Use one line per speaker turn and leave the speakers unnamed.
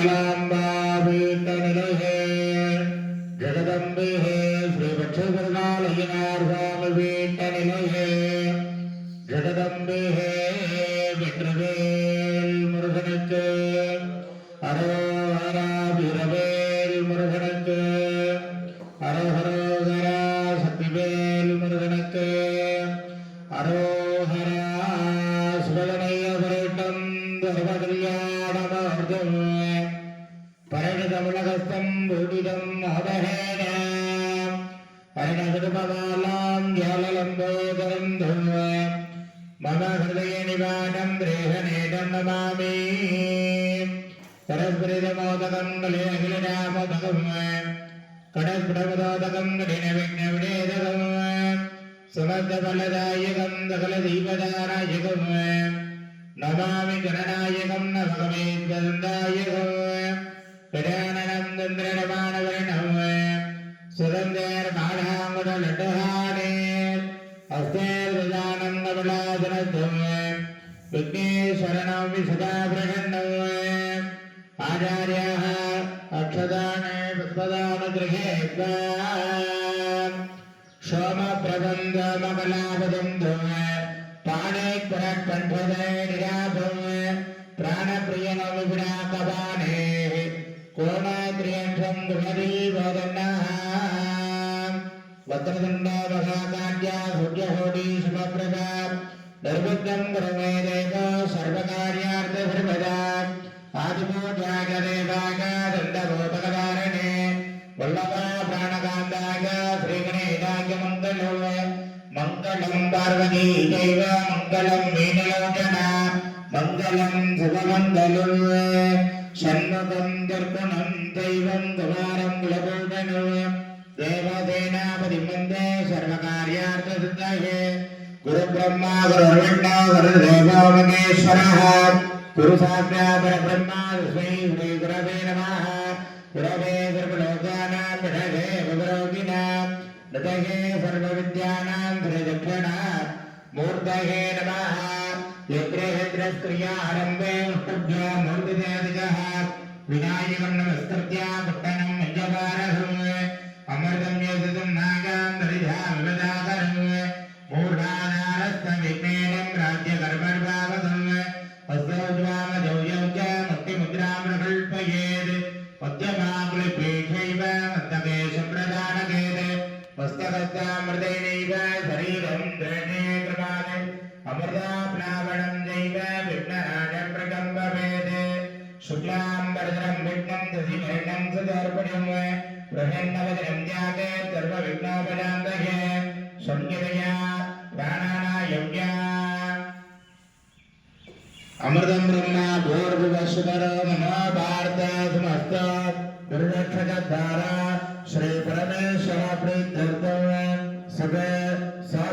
அகலாம்பாவீண்ட நிலையே ஜெகதம்பிகே ஸ்ரீ பட்சபுரநாளையினார் சுவாமி வீண்ட நிலையே ஜெகதம்பிகே வெற்றவேல் முருகனுக்கு அரோஹரா உலகத்தம் பூடிதம் அவஹேதாம் பரணகிருபமாலாம் ஜாலலம்போதரந்தோவ மம ஹிருதய நிவாடம் ரேகநேதம் நமாமி கணநாயகம் நவகமே தந்தாயகம் नमामि परस्परितमोदकं कले अखिलनामोदकं कडस्फुटमुदोदकं कठिनविघ्नविनेदकं समर्थफलदायकं सकलदीपदानायकं नमामि गणनायकं नवकमेन्द्रदायकं गजाननं चन्द्रनमाणवर्णं सुगन्धेर्माढाङ्गुडलड्डहाने हस्तेर्गजानन्दविलासनत्वं विघ्नेश्वरणं विसदा प्रसन्नम् आचार्याः अक्षदाने पुष्पदानगृहे सोमप्रबन्धमकलापदं पाणे पुरत्कण्ठदे సర్వం గుణదీవదన్నాం వజ్రదండావసాకాడ్యా సూర్యహోటీ శుభప్రదా నిర్బుద్ధం గురమే దేవ సర్వకార్యార్థభృపదా ఆదిమోజాగదేవాగదండభూపకదారణే వల్లభా ప్రాణకాంతాగ శ్రీగణేదాగ్యమంగళో మంగళం పార్వతీ మంగళం మీనలోచనా. மங்களம் சுபமந்தலும் சண்முகம் தர்ப்பணம் தெய்வம் துவாரம் குலபூபனும் தேவதேனாபதி மந்தே சர்வகாரியார்த்த சித்தாயே குரு பிரம்மா குரு விஷ்ணு குரு தேவோ மகேஸ்வரः குரு சாக்யா பர नमः यज्ञेन्द्रस्क्रियारम्भे उत्तभ्यो मूर्तिदेदिकः विनायकं नमस्कृत्य पुट्टनं मञ्जपारहम् अमृतं योजितं नागान्तरिधा विपदाकरम् मूर्धाधारस्तविघ्नेनं राज्यकर्मर्भावसम् हस्तोज्वामजौयं च मुक्तिमुद्रां प्रकल्पयेत् मध्यमाकुलिपेक्षैव मस्तकेशप्रदानकेत् मस्तकस्तामृतेनैव शरीरं द्रणे అమృతాప్లావణం జైవ విఘ్నరాజం ప్రకంపవేద శుక్లాంబరధరం విఘ్నం దశివర్ణం సుదర్పణం ప్రసన్నవచనం త్యాగే సర్వ విఘ్నోపజాంతకే సంయుతయా ప్రాణానాయమ్యా అమృతం బ్రహ్మ భూర్భువస్వర మనోభారత సమస్త. గురుదక్షధార శ్రీ పరమేశ్వర ప్రీత్యర్థం సభే సా